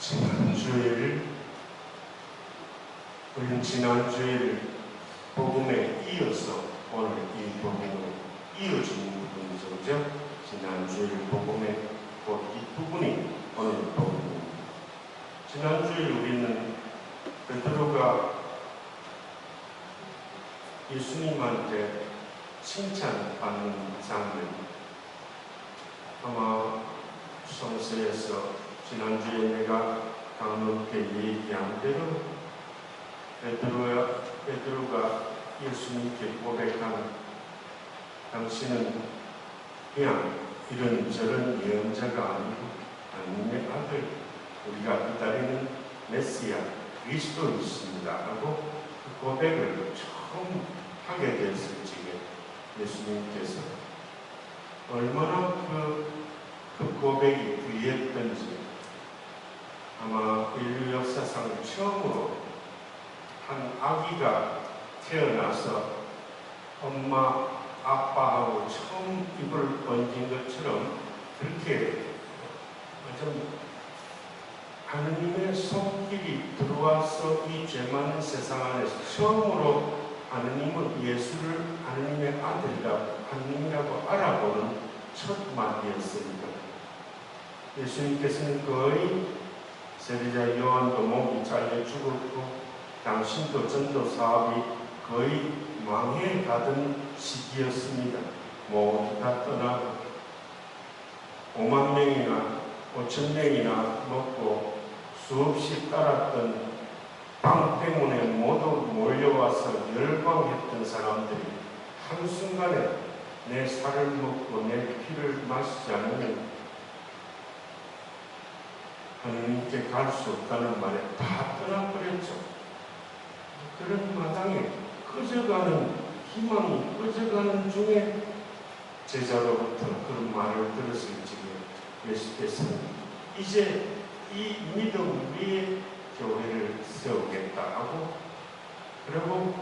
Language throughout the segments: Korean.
지난주일 우리는 지난주일 복음에 이어서 오늘 이 복음을 이어지는 부분이죠. 지난주일 복음의 곧이 부분이 오늘 복음입니다. 지난주일 우리는 베드로가 예수님한테 칭찬받는 장면 아마 성서에서 지난주에 내가 강롭게 얘기한 대로 베드로가, 베드로가 예수님께 고백한 당신은 그냥 이런저런 예언자가 아니고 하나님의 아들. 우리가 기다리는 메시아 그리스도이십니다. 하고 그 고백을 처음 하게 됐을 적에 예수님께서 얼마나 그, 그 고백이 귀했던지 아마 인류 역사상 처음으로 한 아기가 태어나서 엄마, 아빠하고 처음 입을 번진 것처럼 그렇게 좀 하느님의 손길이 들어와서 이 죄 많은 세상 안에서 처음으로 하느님은 예수를 하느님의 아들이라고 하느님이라고 알아보는 첫 마디였습니다. 예수님께서는 거의 세리자 요한도 몸이 잘려 죽었고 당신도 전도 사업이 거의 망해 가던 시기였습니다. 모두 다 떠나고 5만 명이나 5천 명이나 먹고 수없이 따랐던 방 때문에 모두 몰려와서 열광했던 사람들이 한순간에 내 살을 먹고 내 피를 마시지 않으면 하느님께 갈 수 없다는 말에 다 떠나버렸죠. 그런 마당에 꺼져가는 희망이 꺼져가는 중에 제자로부터 그런 말을 들었을 적에 예수께서는 이제 이 믿음 위에 교회를 세우겠다 하고 그리고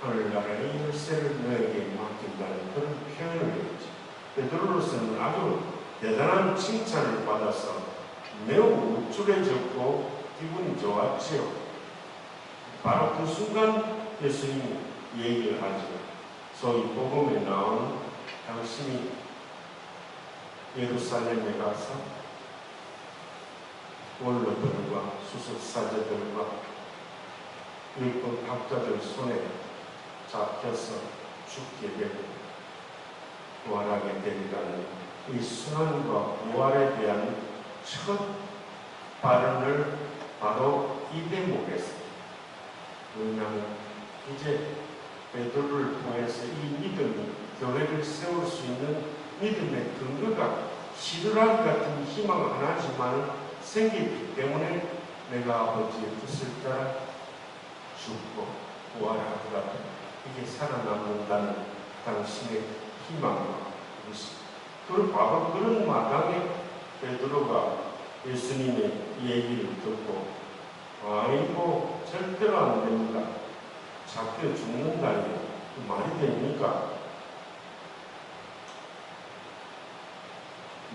하늘나라의 열쇠를 너에게 맡긴다는 그런 표현을 했죠. 베드로로서는 아주 대단한 칭찬을 받아서 매우 우쭐해졌고 기분이 좋았지요. 바로 그 순간 예수님이 얘기를 하죠. 소위 복음에 나온 당신이 예루살렘에 가서 원로들과 수석사제들과 율법 학자들 손에 잡혀서 죽게 되고 부활하게 되리라는 이 순환과 부활에 대한 첫 발언을 바로 이 대목에서 왜냐하면 이제 베드로를 통해서 이 믿음이 교회를 세울 수 있는 믿음의 근거가 시드라기 같은 희망 하나지만 생기기 때문에 내가 아버지의 뜻을 따라 죽고 부활하더라도 이게 살아남는다는 당신의 의식. 그리고 바로 그런 마당에 베드로가 예수님의 얘기를 듣고 아이고 절대로 안 됩니다. 잡혀 죽는다니 그 말이 됩니까?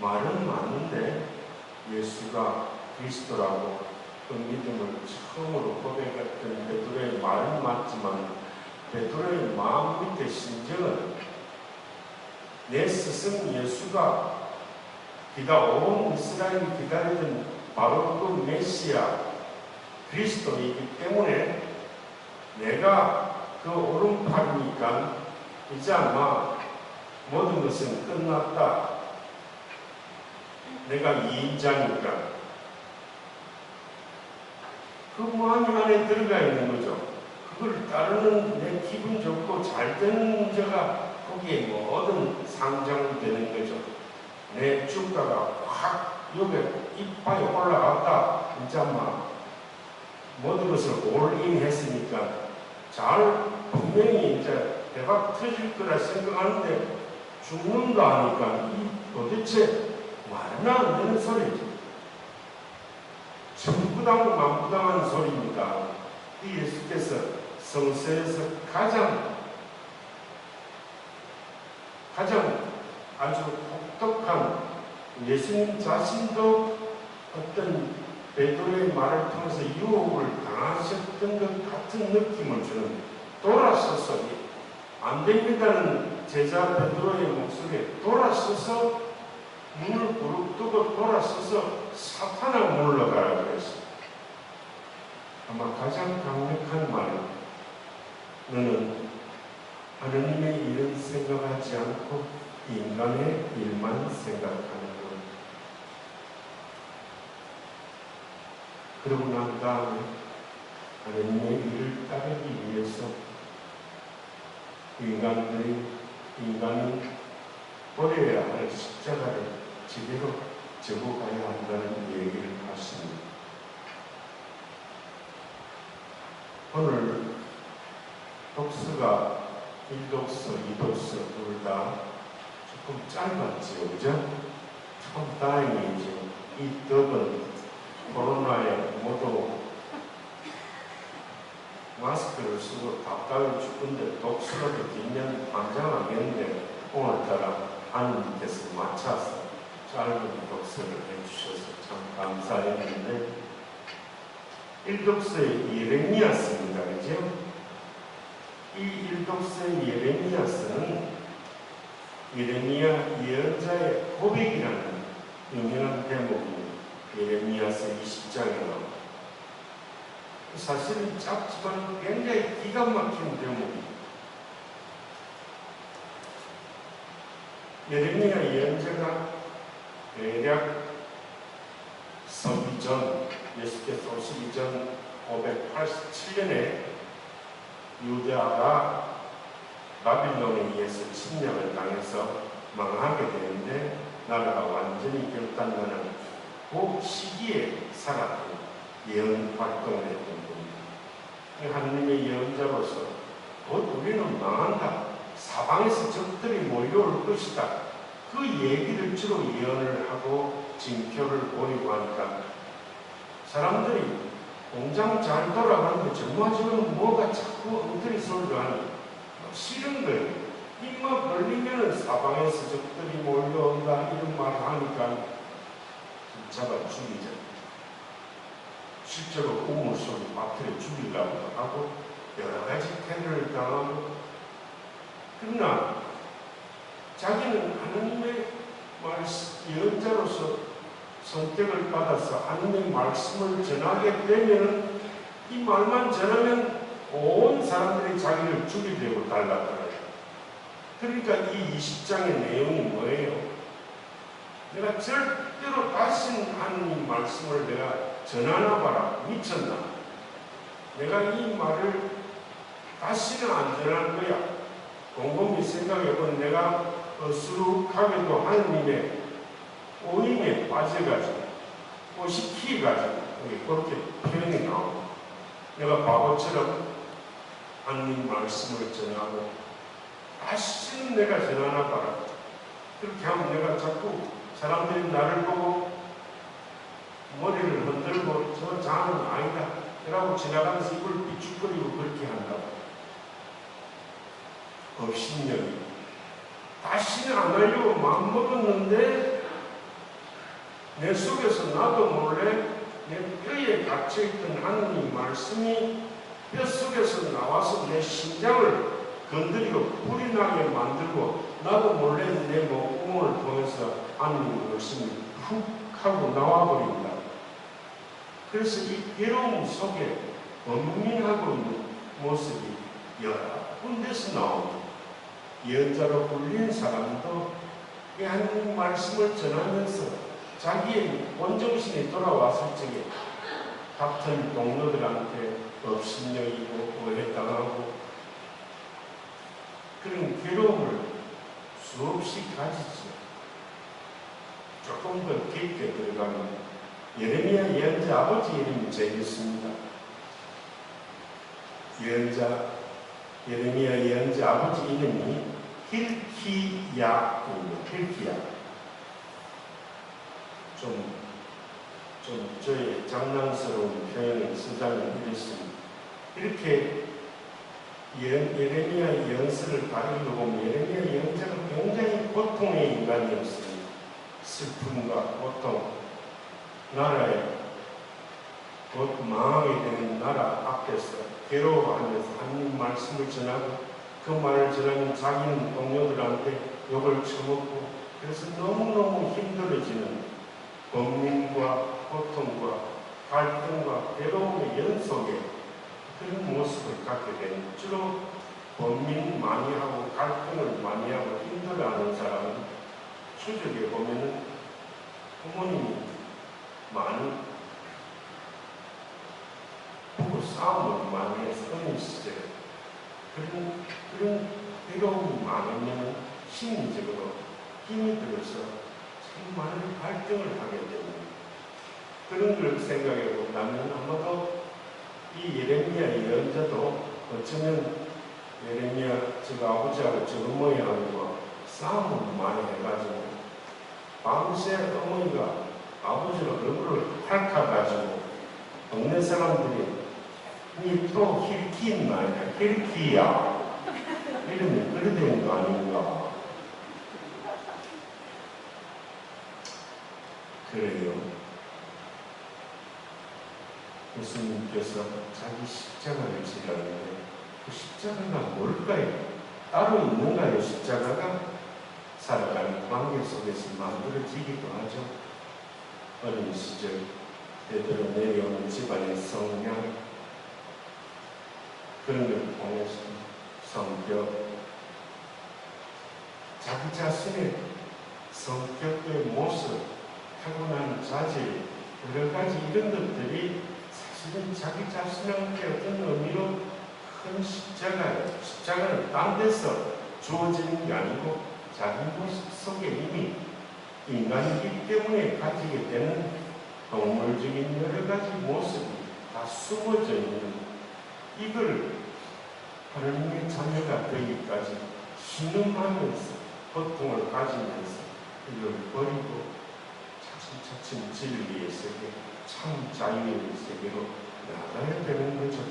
말은 맞는데 예수가 그리스도라고 그 믿음을 처음으로 고백했던 베드로의 말은 맞지만 베드로의 마음 밑에 심정은 내 스승 예수가 기다 온 이스라엘이 기다리던 바로 그 메시아 그리스도이기 때문에 내가 그 오른팔이니까 이제 아마 모든 것은 끝났다. 내가 이인자니까 그 마음이 안에 들어가 있는 거죠. 그걸 따르는 내 기분 좋고 잘 되는 자가 거기에 모든 상장이 되는 거죠. 내 주가가 확 여기 이빨이 올라갔다. 이제 아마 모든 것을 올인했으니까 잘 분명히 이제 대박 터질 거라 생각하는데 죽는다 하니까 이 도대체 말이나 안 되는 소리지. 천부당 만부당한 소리입니다. 이 예수께서 성서에서 가장 가장 아주 독특한 예수님 자신도 어떤 베드로의 말을 통해서 유혹을 당하셨던 것 같은 느낌을 주는 돌아서서 안 됩니다는 제자 베드로의 목소리에 돌아서서 문을 부릅뜨고 돌아서서 사탄을 물러가라 그랬어요. 아마 가장 강력한 말은 너는 하느님의 일은 생각하지 않고 인간의 일만 생각하는 것. 그러고 난 다음에 하느님의 일을 따르기 위해서 인간들이 인간이 버려야 할 십자가를 제대로 적어가야 한다는 얘기를 하십니다. 오늘 독서가 1독서, 2독서 둘다 조금 짧았지요, 그죠? 참 다행이죠. 이 덕은 코로나에 모두 마스크를 쓰고 답답해 죽는데 독서라도 뒷면 환장하겠는데 오늘따라 하나님께서 맞춰서 짧은 독서를 해주셔서 참 감사했는데 1독서의 예레미야스입니다. 그죠? 이 1독서의 예레미야스는 예레미야 예언자의 고백이라는 유명한 대목이 예레미야서 20장에 나옵니다. 사실은 짧지만 굉장히 기가 막힌 대목입니다. 예레미야 예언자가 대략 서기 전 예수께서 오시기 전 587년에 유대아가 바빌론에 의해서 침략을 당해서 망하게 되는데 나라가 완전히 결단나는 그 시기에 살았던 예언 활동을 했던 겁니다. 하느님의 예언자로서 곧 우리는 망한다. 사방에서 적들이 몰려올 것이다. 그 얘기를 주로 예언을 하고 징표를 보이고 하니까 사람들이 공장 잘 돌아가는데 정말지금 뭐가 자꾸 엉터리 소리가 하니 싫은 거예요. 입만 벌리면 사방에서 적들이 몰려온다 이런 말을 하니까 잡아 죽이자. 실제로 우물 속에 빠뜨려 죽이려고 하고 여러 가지 테러를 당하고 그러나 자기는 하나님의 말씀, 예언자로서 선택을 받아서 하나님의 말씀을 전하게 되면 이 말만 전하면 온 사람들이 자기를 죽이려고 달라들어요. 그러니까 이 20장의 내용이 뭐예요? 내가 절대로 다시는 하나님 말씀을 내가 전하나 봐라. 미쳤나? 내가 이 말을 다시는 안 전할 거야. 곰곰이 생각해보면 내가 어수룩하게도 하나님의 오임에 빠져가지고 또 시키가지고 그렇게 표현이 나옵니다. 내가 바보처럼 하나님 말씀을 전하고 다시는 내가 전하나 봐라. 그렇게 하면 내가 자꾸 사람들이 나를 보고 머리를 흔들고 저 자는 아니다. 그러고 지나가면서 입을 비축거리고 그렇게 한다고. 업신여기. 다시는 안 하려고 마음먹었는데 내 속에서 나도 몰래 내 뼈에 갇혀있던 하느님 말씀이 뼈 속에서 나와서 내 심장을 건드리고 불이 나게 만들고 나도 몰래 내 몸을 통해서 하느님 말씀이 훅 하고 나와버린다. 그래서 이 괴로움 속에 범민하고 있는 모습이 여러 군데서 나옵니다. 예언자로 불린 사람도 이 하나님 말씀을 전하면서 자기의 본정신이 돌아왔을 적에 같은 동료들한테 업신여기고 오해당하고 그런 괴로움을 수없이 가지죠. 조금 더 깊게 들어가면 예레미야 예언자 아버지 이름이 재밌습니다. 예언자 예레미야 예언자 아버지 이름이 힐키야입니다. 힐키야. 좀, 좀 저의 장난스러운 표현을 쓰자면 이렇습니다. 이렇게 예, 예레미야 예언서를 다 읽어보면 예레미야 예언자가 굉장히 고통의 인간이었습니다. 슬픔과 고통, 나라의 곧 망하게 되는 나라 앞에서 괴로워하면서 하나님 말씀을 전하고 그 말을 전하면 자기는 동료들한테 욕을 쳐먹고 그래서 너무너무 힘들어지는 범민과 고통과 갈등과 괴로움의 연속에 그런 모습을 갖게 되는 주로 범민 많이 하고 갈등을 많이 하고 힘들어하는 사람은 추적에 보면은 부모님이 많이 부부 싸움을 많이 해서 어린 시절에 그런 그런 괴로움이 많으면 심리적으로 힘이 들어서 참 많은 갈등을 하게 됩니다. 그런 걸 생각해 본다면 아마도 이 예레미야 예언자도 어쩌면 예레미야 저 아버지하고 저 어머니하고 싸움을 많이 해가지고 밤새 어머니가 아버지를 얼굴을 핥아가지고 동네 사람들이 니또 힐키 있나 힐키야. 이러면 그래 되는 거 아닌가. 그래요 예수님께서 자기 십자가를 지라는데 그 십자가가 뭘까요? 따로 있는가요? 십자가가 살아가는 관계 속에서 만들어지기도 하죠. 어린 시절 때대로 내려오는 집안의 성향 그런 걸 통해서 성격 자기 자신의 성격의 모습 타고난 자질 여러 가지 이런 것들이 사실은 자기 자신한테 어떤 의미로 큰 십자가예요. 십자가는 딴 데서 주어지는 게 아니고 자기 모습 속에 이미 인간이기 때문에 가지게 되는 동물적인 여러 가지 모습이 다 숨어져 있는 이걸 하나님의 자녀가 되기까지 신음하면서 고통을 가지면서 이걸 버리고 차츰차츰 진리의 세계, 참 자유의 세계로 나가야 되는 거죠.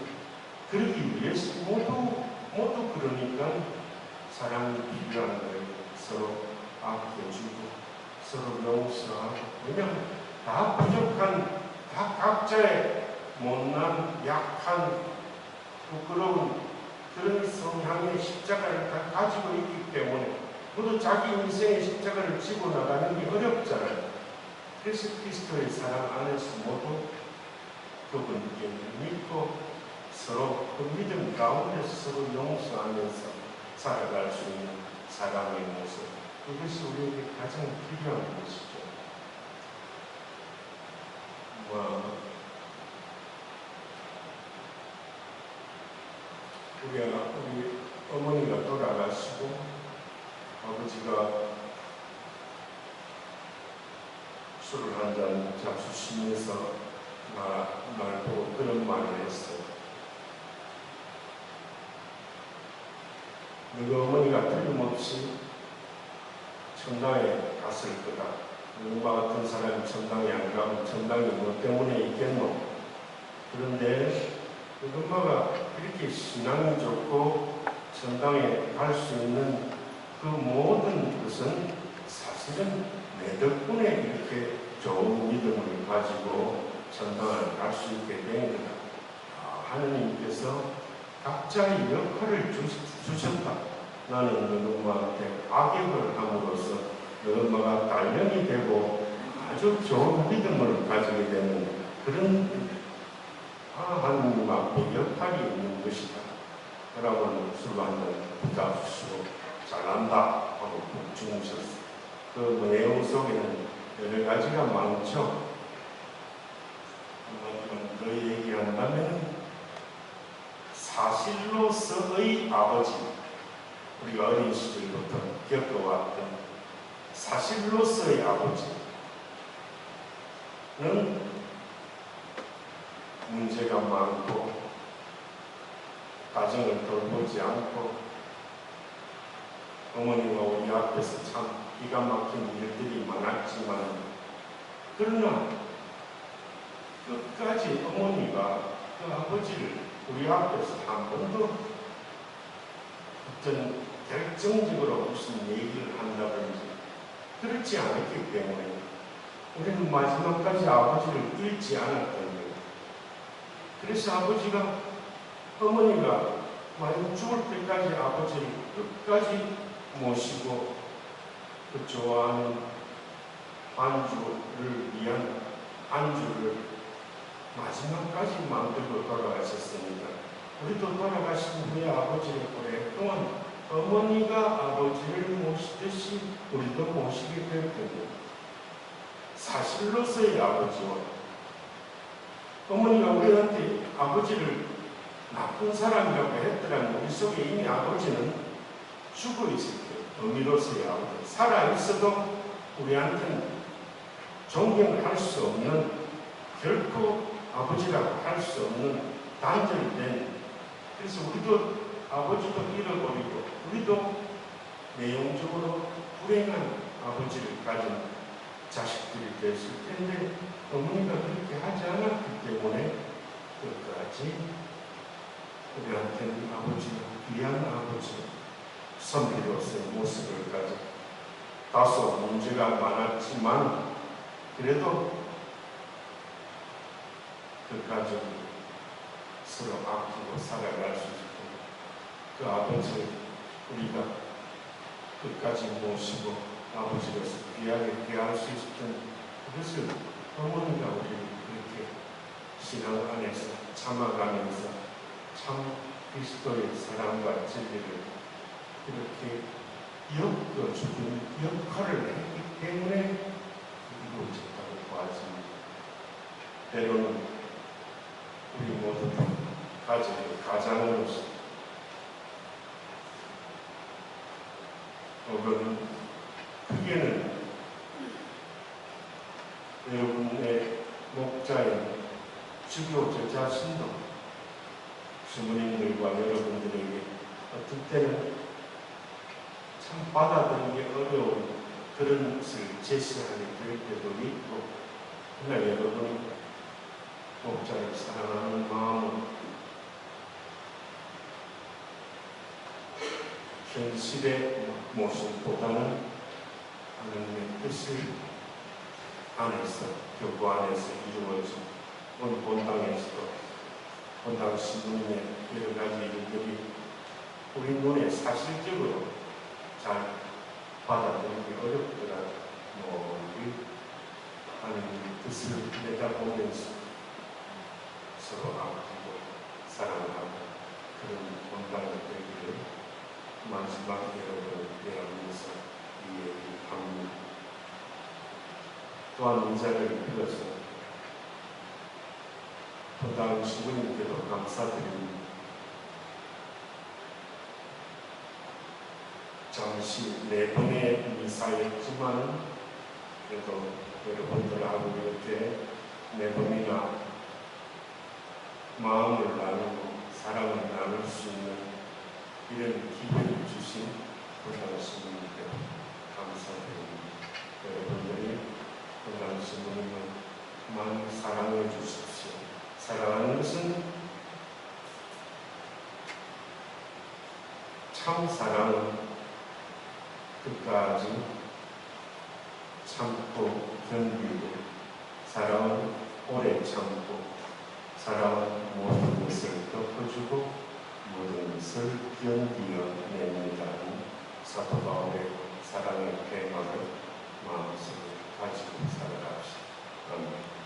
그러기 위해서 모두, 모두 그러니까 사랑이 필요한 거예요. 서로 아껴주고, 서로 용서하고. 왜냐하면 다 부족한, 다 각자의 못난, 약한, 부끄러운 그런 성향의 십자가를 다 가지고 있기 때문에 모두 자기 인생의 십자가를 지고 나가는 게 어렵잖아요. 그래서 그리스도의 사랑 안에서 모두 그분께 믿고 서로 그 믿음 가운데서 서로 용서하면서 살아갈 수 있는 사랑의 모습. 그것이 우리에게 가장 필요한 것이죠. 뭐, 우리, 우리 어머니가 돌아가시고 아버지가 술을 한잔 잡수시면서 나, 날 보고 그런 말을 했어요. 너희 어머니가 틀림없이 천당에 갔을 거다. 너와 같은 사람이 천당에 안 가면 천당이 뭐 때문에 있겠노? 그런데 그 엄마가 이렇게 신앙이 좋고 천당에 갈 수 있는 그 모든 것은 사실은 내 덕분에 이렇게 좋은 믿음을 가지고 천당을 갈 수 있게 된 거다. 아, 하느님께서 각자의 역할을 주, 주셨다. 나는 너 엄마한테 악역을 함으로써 너 엄마가 단련이 되고 아주 좋은 믿음을 가지게 되는 그런 아, 하느님 앞에 역할이 있는 것이다. 여러분 술 한잔 부탁 주시고 잘한다 하고 푹 주무셨어요. 그 내용 속에는 여러 가지가 많죠. 한마디만 더 얘기한다면 사실로서의 아버지 우리가 어린 시절부터 겪어왔던 사실로서의 아버지는 문제가 많고 가정을 돌보지 않고 어머니가 우리 앞에서 참 기가 막힌 일들이 많았지만 그러나 끝까지 어머니가 그 아버지를 우리 앞에서 한 번도 어떤 결정적으로 무슨 얘기를 한다든지 그렇지 않았기 때문에 우리는 마지막까지 아버지를 잃지 않았던 거예요. 그래서 아버지가 어머니가 만약 죽을 때까지 아버지를 끝까지 모시고 그 좋아하는 안주를 위한 안주를 마지막까지 만들고 돌아가셨습니다. 우리도 돌아가신 후에 아버지를 오랫동안 어머니가 아버지를 모시듯이 우리도 모시게 될 겁니다. 사실로서의 아버지와 어머니가 우리한테 아버지를 나쁜 사람이라고 했더라면 우리 속에 이미 아버지는 죽어 있을 거예요. 의미로서의 아버지. 살아 있어도 우리한테는 존경할 수 없는 결코 아버지라고 할 수 없는 단절된 그래서 우리도 아버지도 잃어버리고 우리도 내용적으로 불행한 아버지를 가진 자식들이 됐을 텐데 어머니가 그렇게 하지 않았기 때문에 끝까지 우리한테는 아버지가 귀한 아버지 선비로서의 모습을 가져 다소 문제가 많았지만 그래도 그 가족이 서로 아끼고 살아갈 수 있고 그 아버지를 우리가 끝까지 모시고 아버지로서 귀하게 대할 수 있었던 그것을 어머니가 우리를 그렇게 신앙 안에서 참아가면서 참 그리스도의 사랑과 진리를 이렇게 엮어주는 역할을 했기 때문에 이루어졌다고 보아집니다. 때로는 우리 모두 다 가족의 가장으로서 혹은 크게는 여러분의 목자인 주교 저 자신도 주부님들과 여러분들에게 어떨 때는 참 받아들이기 어려운 그런 것을 될 때도 있고 그러나 여러분 목자를 사랑하는 마음은 현실의 모습보다는 하나님의 뜻을 안에서 교구 안에서 이루어진 본 본당에서도 본당 신부님의 여러 가지 일들이 우리 눈에 사실적으로 잘 받아들이기 어렵더라도 멀리 하나님의 뜻을 내다보면서 서로 아끼고 사랑하고 그런 본당이 되기를 마지막 여러분을 대하면서 이야기합니다. 또한 이 자리를 빌어서 본당 신부님께도 감사드립니다. 잠시 네 번의 미사였지만 그래도 여러분들하고 이렇게 네 번이나 마음을 나누고 사랑을 나눌 수 있는 이런 기회를 주신 본당 신부님께 감사드립니다. 여러분들이 본당 신부님을 많이 사랑해 주십시오. 사랑하는 것은 참 사랑은 끝까지 참고 견디고 사랑은 오래 참고 사랑은 모든 것을 덮어주고 모든 것을 견디어냅니다는 사도 바울의 사랑의 대막을 마음속에 가지고 살아갑시다. 아멘.